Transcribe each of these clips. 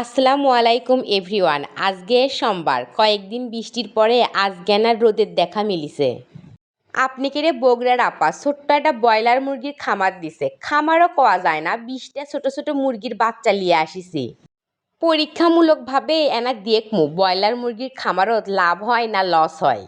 আসসালামু আলাইকুম, এভরিওয়ান। আজকে সোমবার, কয়েকদিন বৃষ্টির পরে আজকে না রোদের দেখা মিলিছে। আপনি কেড়ে বগুড়ার আপা? ছোট্ট একটা ব্রয়লার মুরগির খামার দিছে। খামারও কওয়া যায় না, বিশটা ছোট ছোট মুরগির বাচ্চা লিয়ে আসিছি। পরীক্ষামূলকভাবে এনা দেখমু, ব্রয়লার মুরগির খামারত লাভ হয় না লস হয়।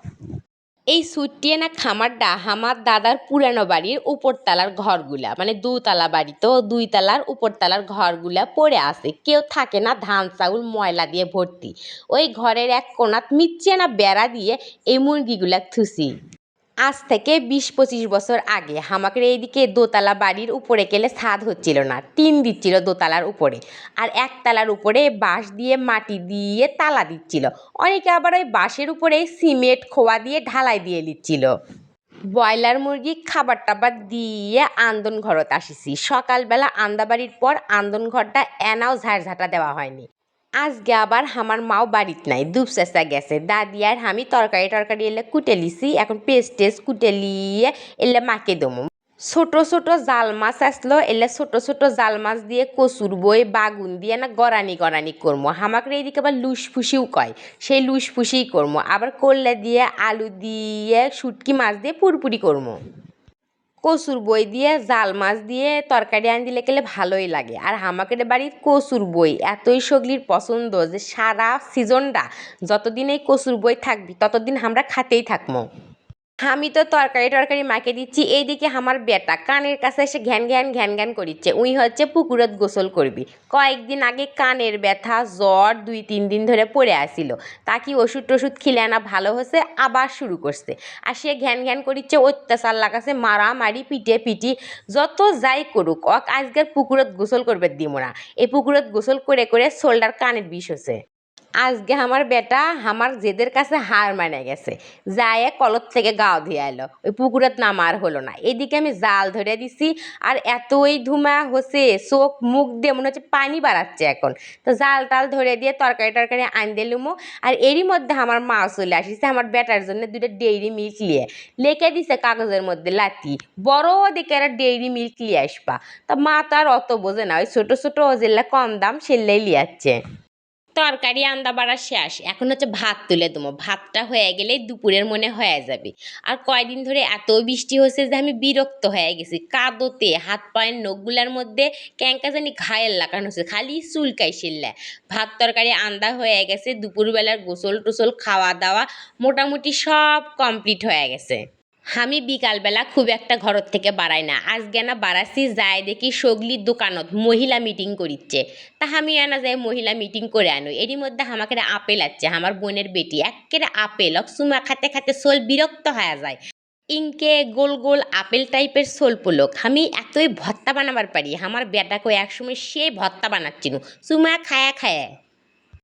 এই সুটিয়ানা খামারটা আমার দাদার পুরানো বাড়ির উপরতলার ঘরগুলা মানে দুতলা বাড়ি তো, দুইতলার উপরতলার ঘরগুলা পড়ে আছে। কেউ থাকে না ধান, চাউল, ময়লা দিয়ে ভর্তি। ওই ঘরের এক কোনাত মিচ্ছে না বেড়া দিয়ে এই মুরগিগুলা থুসি। আজ থেকে বিশ পঁচিশ বছর আগে আমাকে এইদিকে দোতলা বাড়ির উপরে গেলে ছাদ হচ্ছিল না, টিন দিচ্ছিল দোতলার উপরে আর একতলার উপরে বাঁশ দিয়ে মাটি দিয়ে তালা দিচ্ছিল। অনেকে আবার ওই বাঁশের উপরে সিমেন্ট, খোয়া দিয়ে ঢালাই দিয়ে দিচ্ছিল ব্রয়লার মুরগি খাবার টাবার দিয়ে আন্দন ঘরত আসিছি। সকালবেলা আন্দাবাড়ির পর আন্দন ঘরটা এনাও ঝাড়ঝাঁটা দেওয়া হয়নি। আজকে আবার আমার মাও বাড়িত নাই দুপ গেছে। দাদি আর আমি তরকারি টরকারি এলে কুটে লিছি এখন পেস্ট টেস্ট কুটে লিয়ে এলে মাকে দমু। ছোট ছোট জাল মাছ আসলো, এলে ছোট ছোট জাল মাছ দিয়ে কচুর বই, বাগুন দিয়ে না গরানি গরানি করব হামাকে এইদিকে আবার লুস ফুসিও কয়, সেই লুস ফুসিই করব আবার করলে দিয়ে আলু দিয়ে শুটকি মাছ দিয়ে পুরপুরি করব কচুর বই দিয়ে, জাল মাছ দিয়ে তরকারি আন দিলে গেলে ভালোই লাগে। আর হামাকের বাড়ির কচুর বই এতই সগলির পছন্দ যে সারা সিজনটা যতদিন এই কচুর বই থাকবি, ততদিন আমরা খাতেই থাকব। আমি তো তরকারি টরকারি মাকে দিচ্ছি, এইদিকে আমার বেটা কানের কাছে এসে ঘ্যান ঘ্যান ঘ্যান ঘ্যান করিচ্ছে। উই হচ্ছে পুকুরত গোসল করবি। কয়েকদিন আগে কানের ব্যথা, জ্বর দুই তিন দিন ধরে পড়ে আসিল। তা কি ওষুধ টষুধ খিলে আনা ভালো হচ্ছে? আবার শুরু করছে। আর সে ঘ্যান ঘ্যান করিচ্ছে, অত্যাচার লাগাছে মারামারি পিটে পিটি যত যাই করুক, অক আজকের পুকুরত গোসল করবে না এই পুকুরত গোসল করে করে শোল্ডার কানের বিষ হচ্ছে। আজকে আমার বেটা আমার জেদের কাছে হার মানে গেছে। যায় কলত থেকে গাও ধুয়ে এলো ওই পুকুরের নামার হলো না। এদিকে আমি জাল ধরে দিছি আর এতই ধুমা হচ্ছে, চোখ মুখ দিয়ে মনে হচ্ছে পানি বাড়াচ্ছে এখন। তো জাল টাল ধরে দিয়ে তরকারি টরকারি আন দিলুমো আর এরই মধ্যে আমার মা চলে আসিছে আমার বেটার জন্য দুটো ডেইরি মিল্ক নিয়ে। লেখে দিছে কাগজের মধ্যে লাতি বড় দিকে একটা ডেইরি মিল্ক নিয়ে আসবা। তা মা তো আর অত বোঝে না, ওই ছোটো ছোটো যেগুলা কম দাম সেগুলাই লিয়াচ্ছে। তরকারি, আন্দা বাড়া শেষ। এখন হচ্ছে ভাত তুলে দেবো। ভাতটা হয়ে গেলে দুপুরের মনে হয়ে যাবে। আর কয়দিন ধরে এত বৃষ্টি হয়েছে যে আমি বিরক্ত হয়ে গেছি। কাদোতে, হাত পায়ের নখগুলার মধ্যে ক্যাঙ্কা জানি ঘায়ের লাগানো হচ্ছে। খালি চুলকাই শিল্লা। ভাত, তরকারি, আন্দা হয়ে গেছে। দুপুরবেলার গোসল টোসল খাওয়া দাওয়া মোটামুটি সব কমপ্লিট হয়ে গেছে। আমি বিকালবেলা খুব একটা ঘরত থেকে বাড়াই না। আজকে না বাড়াছি যায় দেখি সগলির দোকানত মহিলা মিটিং করিচ্ছে। তা আমি আনা যায় মহিলা মিটিং করে আনো এরই মধ্যে আমাকে আপেল আছে আমার বোনের বেটি। একেবারে আপেল, অক সুমা খাতে খাতে সোল বিরক্ত হয়ে যায়। ইনকে গোল গোল আপেল টাইপের সোল পোলক। আমি এতই ভত্তা বানাবার পারি, আমার বেটাকে একসময় সে ভত্তা বানাচ্ছিল। সুমা খায়া খায়া।